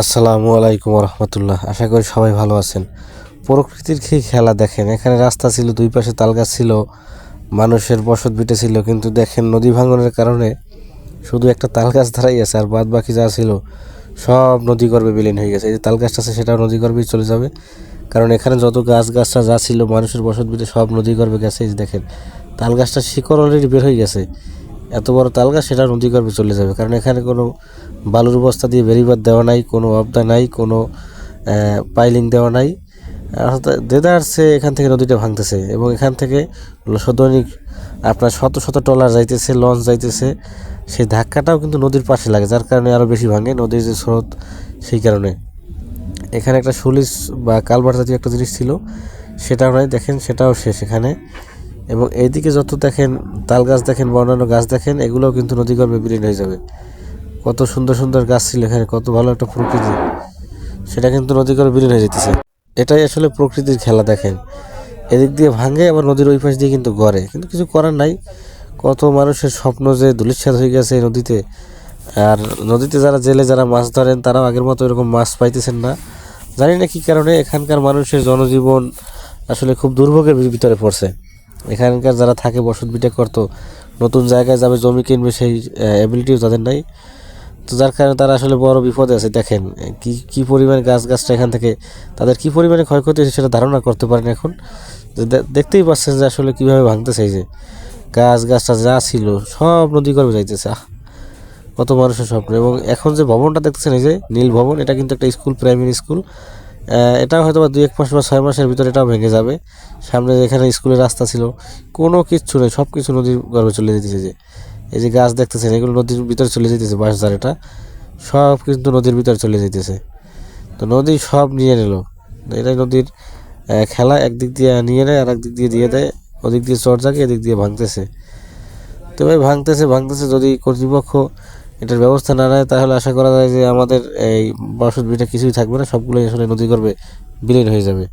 আসসালামু আলাইকুম রহমতুল্লাহ আশা করি সবাই ভালো আছেন। প্রকৃতির কি খেলা দেখেন? এখানে রাস্তা ছিল, দুই পাশে তালগাছ ছিল, মানুষের বসত বিটে ছিল, কিন্তু দেখেন নদী ভাঙনের কারণে শুধু একটা তালগাছ ধারাই আছে আর বাদ বাকি যা ছিল সব নদী গর্ভে বিলীন হয়ে গেছে। এই যে তালগাছটা আছে, সেটাও নদী গর্ভেই চলে যাবে। কারণ এখানে যত গাছ গাছটা যা ছিল, মানুষের বসত বিটে সব নদী গর্ভে গেছে। এই দেখেন, তালগাছটা শিকড় অলরেডি বের হয়ে গেছে। এত বড় তালগাছ সেটা নদী গর্ভে চলে যাবে। কারণ এখানে কোনো বালুর বস্তা দিয়ে বেরিবাদ দেওয়া নাই, কোনো অবদা নাই, কোনো পাইলিং দেওয়া নাই। দেদারসে এখান থেকে নদীটা ভাঙতেছে এবং এখান থেকে দৈনিক আপনার শত শত ট্রলার যাইতেছে, লঞ্চ যাইতেছে। সেই ধাক্কাটাও কিন্তু নদীর পাশে লাগে, যার কারণে আরও বেশি ভাঙে নদীর যে স্রোত সেই কারণে। এখানে একটা সুলিশ বা কালবার জাতীয় একটা জিনিস ছিল, সেটাও নাই, দেখেন সেটাও শেষ এখানে। এবং এইদিকে যত দেখেন তাল গাছ দেখেন বা অন্যান্য গাছ দেখেন, এগুলোও কিন্তু নদীগর্ভে বিলীন হয়ে যাবে। কত সুন্দর সুন্দর গাছ ছিল এখানে, কত ভালো একটা প্রকৃতি। সেটা কিন্তু নদীগর্ভে বিলীন হয়ে যেতেছে। এটাই আসলে প্রকৃতির খেলা, দেখেন। এদিক দিয়ে ভাঙে, আবার নদীর ওই পাশ দিয়ে কিন্তু গড়ে। কিন্তু কিছু করার নাই। কত মানুষের স্বপ্ন যে ধুলিস্বাদ হয়ে গেছে এই নদীতে। আর নদীতে যারা জেলে যারা মাছ ধরেন, তারাও আগের মতো এরকম মাছ পাইতেছেন না। জানি না কী কারণে এখানকার মানুষের জনজীবন আসলে খুব দুর্ভোগের ভিতরে পড়ছে। এখানকার যারা থাকে বসত বিটে করতো, নতুন জায়গায় যাবে, জমি কিনবে, সেই অ্যাবিলিটিও তাদের নাই। তো যার কারণে তারা আসলে বড় বিপদে আছে, দেখেন কি কি পরিমাণে গাছ গাছটা এখান থেকে, তাদের কি পরিমাণে ক্ষয়ক্ষতি হয়েছে সেটা ধারণা করতে পারেন এখন। দেখতেই পাচ্ছেন যে আসলে কীভাবে ভাঙতেছে যে গাছ গাছটা যা ছিল, সব নদী গর্ভে যাইতেছে, আহ, কত মানুষের স্বপ্ন। এবং এখন যে ভবনটা দেখতেছেন এই যে নীল ভবন, এটা কিন্তু একটা স্কুল প্রাইমারি স্কুল এটাও হয়তো বা দুই এক মাস বা ছয় মাসের ভিতরে এটাও ভেঙে যাবে। সামনে যেখানে স্কুলের রাস্তা ছিল, কোনো কিচ্ছু নেই সব কিছু নদীর গর্ভে চলে যেতেছে যে। এই যে গাছ দেখতেছেন, এগুলো নদীর ভিতরে চলে যেতেছে, বাঁশ ধারেটা সব কিন্তু নদীর ভিতরে চলে যেতেছে। তো নদী সব নিয়ে নিল। এটাই নদীর খেলা একদিক দিয়ে নিয়ে নেয় আর একদিক দিয়ে দিয়ে দেয়। ওদিক দিয়ে চর জাগে, এদিক দিয়ে ভাঙতেছে। তো ভাই, ভাঙতেছে ভাঙতেছে যদি কর্তৃপক্ষ এটার ব্যবস্থা না নেয়, তাহলে আশা করা যায় যে আমাদের এই বসত ভিটা কিছুই থাকবে না, সবগুলোই আসলে নদী গর্ভে বিলীন হয়ে যাবে।